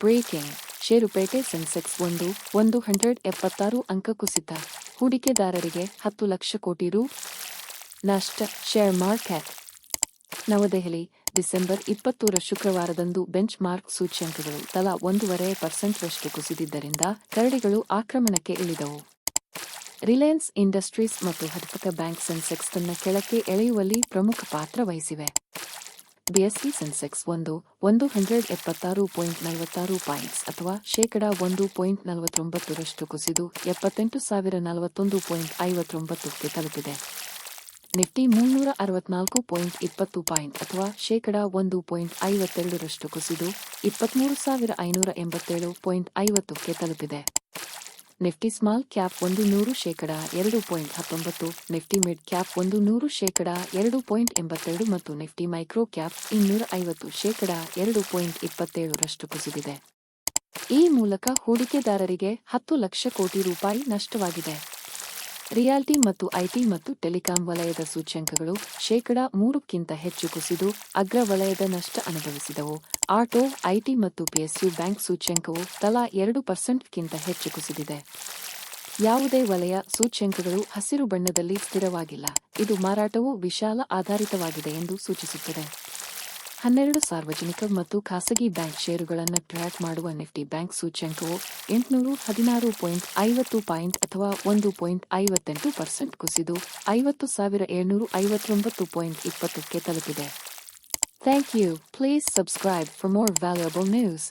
Breaking. ಷೇರುಪೇಟೆ Sensex ಒಂದು ಒಂದು hundred ಎಪ್ಪತ್ತಾರು ಅಂಕ ಕುಸಿತ. ಹೂಡಿಕೆದಾರರಿಗೆ ಹತ್ತು ಲಕ್ಷ ಕೋಟಿ ರು ನಷ್ಟ. Share market. ನವದೆಹಲಿ, ಡಿಸೆಂಬರ್ ಇಪ್ಪತ್ತೂರ ಶುಕ್ರವಾರದಂದು ಬೆಂಚ್ ಮಾರ್ಕ್ ಸೂಚ್ಯಂಕಗಳು ತಲಾ ಒಂದೂವರೆ ಪರ್ಸೆಂಟ್ರಷ್ಟು ಕುಸಿದಿದ್ದರಿಂದ ಕರಡಿಗಳು ಆಕ್ರಮಣಕ್ಕೆ ಇಳಿದವು. ರಿಲಯನ್ಸ್ ಇಂಡಸ್ಟ್ರೀಸ್ ಮತ್ತು ಹದಪಕ ಬ್ಯಾಂಕ್ ಸೆನ್ಸೆಕ್ಸ್ ತನ್ನ ಕೆಳಕ್ಕೆ ಎಳೆಯುವಲ್ಲಿ ಪ್ರಮುಖ ಪಾತ್ರ ವಹಿಸಿವೆ. ಬಿಎಸ್ಸಿ ಸೆನ್ಸೆಕ್ಸ್ ಒಂದು ಒಂದು ಹಂಡ್ರೆಡ್ ಎಪ್ಪತ್ತಾರು ಪಾಯಿಂಟ್ ನಲವತ್ತಾರು ಪಾಯಿಂಟ್ಸ್ ಅಥವಾ ಶೇಕಡ ಒಂದು ಪಾಯಿಂಟ್ ನಲವತ್ತೊಂಬತ್ತರಷ್ಟು ಕುಸಿದು ಎಪ್ಪತ್ತೆಂಟು ಸಾವಿರ ನಲವತ್ತೊಂದು ಪಾಯಿಂಟ್ ಐವತ್ತೊಂಬತ್ತಕ್ಕೆ ತಲುಪಿದೆ. ನಿಫ್ಟಿ ಮುನ್ನೂರ ಅರವತ್ನಾಲ್ಕು ಪಾಯಿಂಟ್ ಇಪ್ಪತ್ತು ಪಾಯಿಂಟ್ ಅಥವಾ ಶೇಕಡ ಒಂದು ಪಾಯಿಂಟ್ ಐವತ್ತೆರಡರಷ್ಟು ಕುಸಿದು ಇಪ್ಪತ್ಮೂರು ಸಾವಿರ ಐನೂರ ಎಂಬತ್ತೇಳು ಪಾಯಿಂಟ್ ಐವತ್ತಕ್ಕೆ ತಲುಪಿದೆ. ನಿಫ್ಟಿ ಸ್ಮಾಲ್ ಕ್ಯಾಪ್ ಒಂದು ನೂರು ಶೇಕಡ ಎರಡು ಪಾಯಿಂಟ್ ಹತ್ತೊಂಬತ್ತು ನಿಫ್ಟಿ ಮಿಡ್ ಕ್ಯಾಪ್ ಒಂದು ನೂರು ಶೇಕಡ ಎರಡು ಪಾಯಿಂಟ್ ಎಂಬತ್ತೆರಡು ಮತ್ತು ನಿಫ್ಟಿ ಮೈಕ್ರೋ ಕ್ಯಾಪ್ ಇನ್ನೂರ ಐವತ್ತು ಶೇಕಡ ಎರಡು ಪಾಯಿಂಟ್ ಇಪ್ಪತ್ತೇಳರಷ್ಟು ಕುಸಿದಿದೆ. ಈ ಮೂಲಕ ಹೂಡಿಕೆದಾರರಿಗೆ ಹತ್ತು ಲಕ್ಷ ಕೋಟಿ ರೂಪಾಯಿ ನಷ್ಟವಾಗಿದೆ. ರಿಯಾಲ್ಟಿ ಮತ್ತು ಐಟಿ ಮತ್ತು ಟೆಲಿಕಾಂ ವಲಯದ ಸೂಚ್ಯಂಕಗಳು ಶೇಕಡಾ ಮೂರಕ್ಕಿಂತ ಹೆಚ್ಚು ಕುಸಿದು ಅಗ್ರ ವಲಯದ ನಷ್ಟ ಅನುಭವಿಸಿದವು. ಆಟೋ ಐಟಿ ಮತ್ತು ಪಿಎಸ್ಯು ಬ್ಯಾಂಕ್ ಸೂಚ್ಯಂಕವು ತಲಾ ಎರಡು ಪರ್ಸೆಂಟ್ಗಿಂತ ಹೆಚ್ಚು ಕುಸಿದಿದೆ. ಯಾವುದೇ ವಲಯ ಸೂಚ್ಯಂಕಗಳು ಹಸಿರು ಬಣ್ಣದಲ್ಲಿ ಸ್ಥಿರವಾಗಿಲ್ಲ. ಇದು ಮಾರಾಟವು ವಿಶಾಲ ಆಧಾರಿತವಾಗಿದೆ ಎಂದು ಸೂಚಿಸುತ್ತದೆ. ಹನ್ನೆರಡು ಸಾರ್ವಜನಿಕ ಮತ್ತು ಖಾಸಗಿ ಬ್ಯಾಂಕ್ ಷೇರುಗಳನ್ನು ಟ್ರ್ಯಾಕ್ ಮಾಡುವ ನಿಫ್ಟಿ ಬ್ಯಾಂಕ್ ಸೂಚ್ಯಂಕವು ಎಂಟುನೂರು ಹದಿನಾರು ಪಾಯಿಂಟ್ ಐವತ್ತು ಪಾಯಿಂಟ್ ಅಥವಾ ಒಂದು ಪಾಯಿಂಟ್ ಐವತ್ತೆಂಟು ಪರ್ಸೆಂಟ್ ಕುಸಿದು ಐವತ್ತು ಸಾವಿರ ಏಳ್ನೂರು ಐವತ್ತೊಂಬತ್ತು ಪಾಯಿಂಟ್ ಇಪ್ಪತ್ತಕ್ಕೆ ತಲುಪಿದೆ. Thank you please subscribe for more valuable news